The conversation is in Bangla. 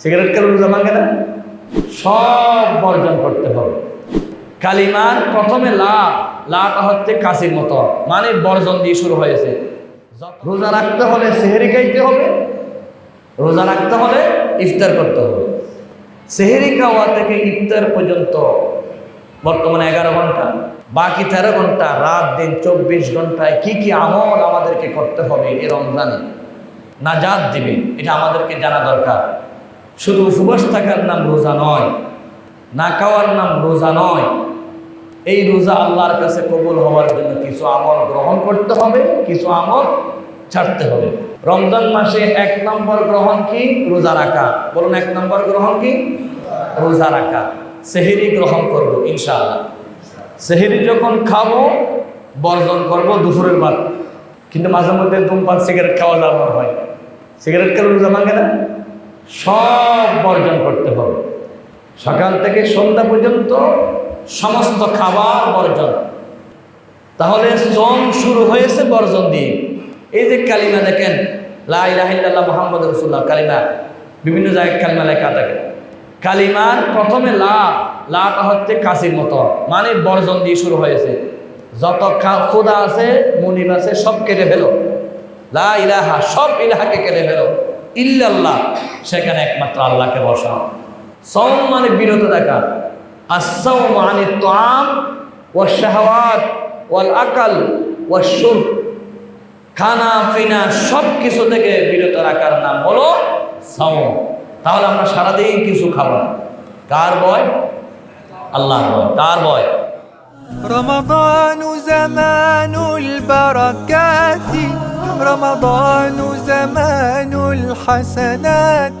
সিগারেট খেলে রোজা ভাঙে না? সব বর্জন করতে হবে। কালিমার প্রথমে লা, লাটা হচ্ছে কাশির মতো মানে বর্জন দিয়ে শুরু হয়েছে। রোজা রাখতে হলে সেহেরি খাইতে হবে, রোজা রাখতে হলে ইফতার করতে হবে। সেহেরি খাওয়া থেকে ইফতার পর্যন্ত বর্তমানে এগারো ঘণ্টা, বাকি তেরো ঘণ্টা, রাত দিন চব্বিশ ঘন্টায় কি কি আমল আমাদেরকে করতে হবে এই রমজানে? নাজাত দিবে, এটা আমাদেরকে জানা দরকার। শুধু উপবাস থাকার নাম রোজা নয়, না খাওয়ার নাম রোজা নয়, এই রোজা আল্লাহর কাছে কবুল হওয়ার জন্য কিছু আমল গ্রহণ করতে হবে, কিছু আমল ছাড়তে হবে। রমজান মাসে এক নম্বর গ্রহণ কি? রোজা রাখা। বলুন, এক নম্বর গ্রহণ কি? রোজা রাখা। সেহেরি গ্রহণ করব, ইনশাআল্লাহ। সেহেরি যখন খাব, বর্জন করব দুপুরের ভাত। কিন্তু মাঝে মধ্যে ধূমপান, সিগারেট খাওয়া দাওয়া হয়। সিগারেট খেলে রোজা ভাঙে না? সব বর্জন করতে হবে। সকাল থেকে সন্ধ্যা পর্যন্ত সমস্ত খাবার বর্জন। তাহলে শ্রম শুরু হয়েছে বর্জন দিয়ে। এই যে কালিমা দেখেন লাহিল্লাহ মোহাম্মদ রসুল্লাহ কালিমা। বিভিন্ন জায়গায় কালিমা লেখা থাকে। কালিমার প্রথমে লা, লাটা হচ্ছে কাশির মতো মানে বর্জন দিয়ে শুরু হয়েছে। যত খোদা আছে মুনিম আছে, সব কেটে ফেলো। লা ইলাহা, সব ইলাহাকে কেটে ফেলো। ইল্লাল্লাহ সেখানে একমাত্র আল্লাহকে বসাও সম মানে বিরত থাকা আসাও মানে তোয়াম ও শাহওয়াত ওয়াল আকাল ও সুর খানা পিনা সব কিছু থেকে বিরত রাখার নাম হলো সাও তাহলে আমরা সারাদিন কিছু খাবো না। কার বয় আল্লাহ বয় কার বয় رمضان زمان البركات رمضان زمان الحسنات